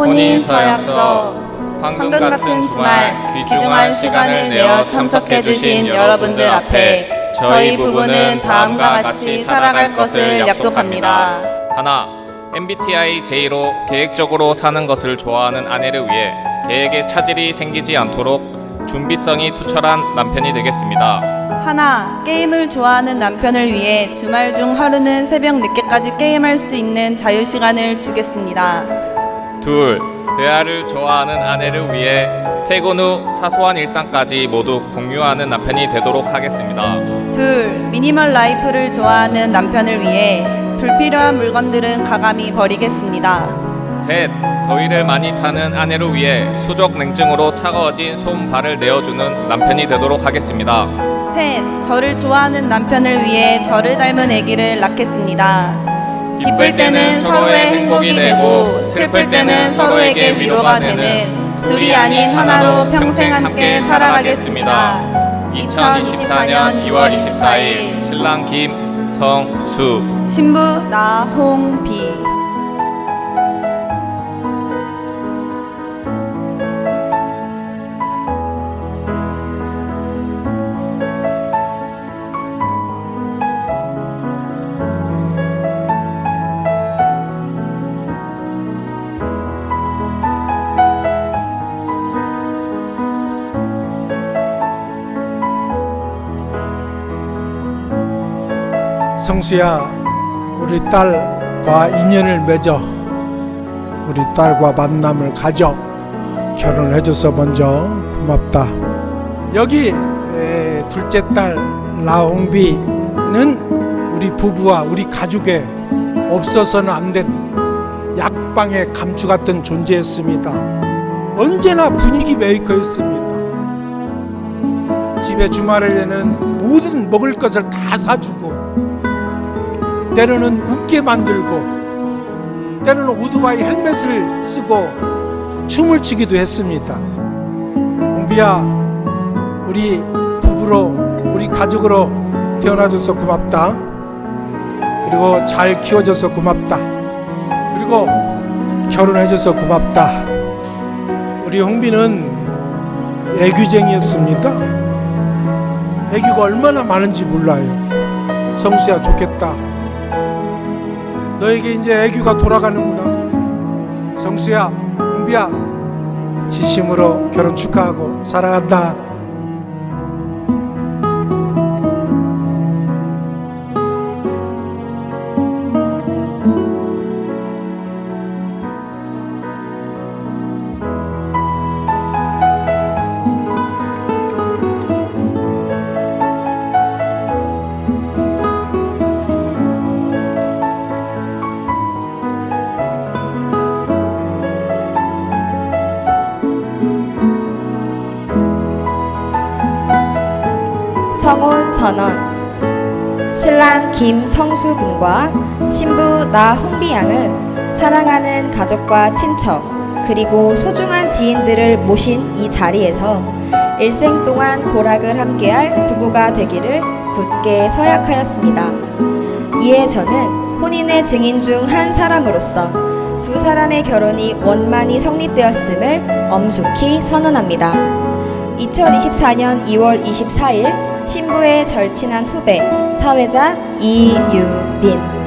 혼인 서약서 황금 같은 주말 귀중한 시간을 내어 참석해 주신 여러분들 앞에 저희 부부는 다음과 같이 살아갈 것을 약속합니다. 하나, MBTI J로 계획적으로 사는 것을 좋아하는 아내를 위해 계획에 차질이 생기지 않도록 준비성이 투철한 남편이 되겠습니다. 하나, 게임을 좋아하는 남편을 위해 주말 중 하루는 새벽 늦게까지 게임할 수 있는 자유 시간을 주겠습니다. 둘, 대화를 좋아하는 아내를 위해 퇴근 후 사소한 일상까지 모두 공유하는 남편이 되도록 하겠습니다. 둘, 미니멀 라이프를 좋아하는 남편을 위해 불필요한 물건들은 가감히 버리겠습니다. 셋, 더위를 많이 타는 아내를 위해 수족 냉증으로 차가워진 손 발을 내어주는 남편이 되도록 하겠습니다. 셋, 저를 좋아하는 남편을 위해 저를 닮은 아기를 낳겠습니다. 기쁠 때는 서로의 행복이 되고 슬플 때는 서로에게 위로가 되는 둘이 아닌 하나로 평생 함께 살아가겠습니다. 2024년 2월 24일 신랑 김성수 신부 나홍비 성수야, 우리 딸과 인연을 맺어 우리 딸과 만남을 가져 결혼을 해줘서 먼저 고맙다. 여기 에, 둘째 딸 라홍비는 우리 부부와 우리 가족에 없어서는 안 된 약방의 감추 같은 존재였습니다. 언제나 분위기 메이커였습니다. 집에 주말에는 모든 먹을 것을 다 사주고 때로는 웃게 만들고 때로는 오토바이 헬멧을 쓰고 춤을 추기도 했습니다. 홍비야 우리 부부로 우리 가족으로 태어나줘서 고맙다. 그리고 잘 키워줘서 고맙다. 그리고 결혼해줘서 고맙다. 우리 홍비는 애교쟁이였습니다. 애교가 얼마나 많은지 몰라요. 성수야 좋겠다. 너에게 이제 애교가 돌아가는구나. 성수야, 홍비야, 진심으로 결혼 축하하고 사랑한다. 성혼 선언 신랑 김성수 군과 신부 나홍비 양은 사랑하는 가족과 친척 그리고 소중한 지인들을 모신 이 자리에서 일생 동안 고락을 함께할 부부가 되기를 굳게 서약하였습니다. 이에 저는 혼인의 증인 중 한 사람으로서 두 사람의 결혼이 원만히 성립되었음을 엄숙히 선언합니다. 2024년 2월 24일 신부의 절친한 후배 사회자 이유빈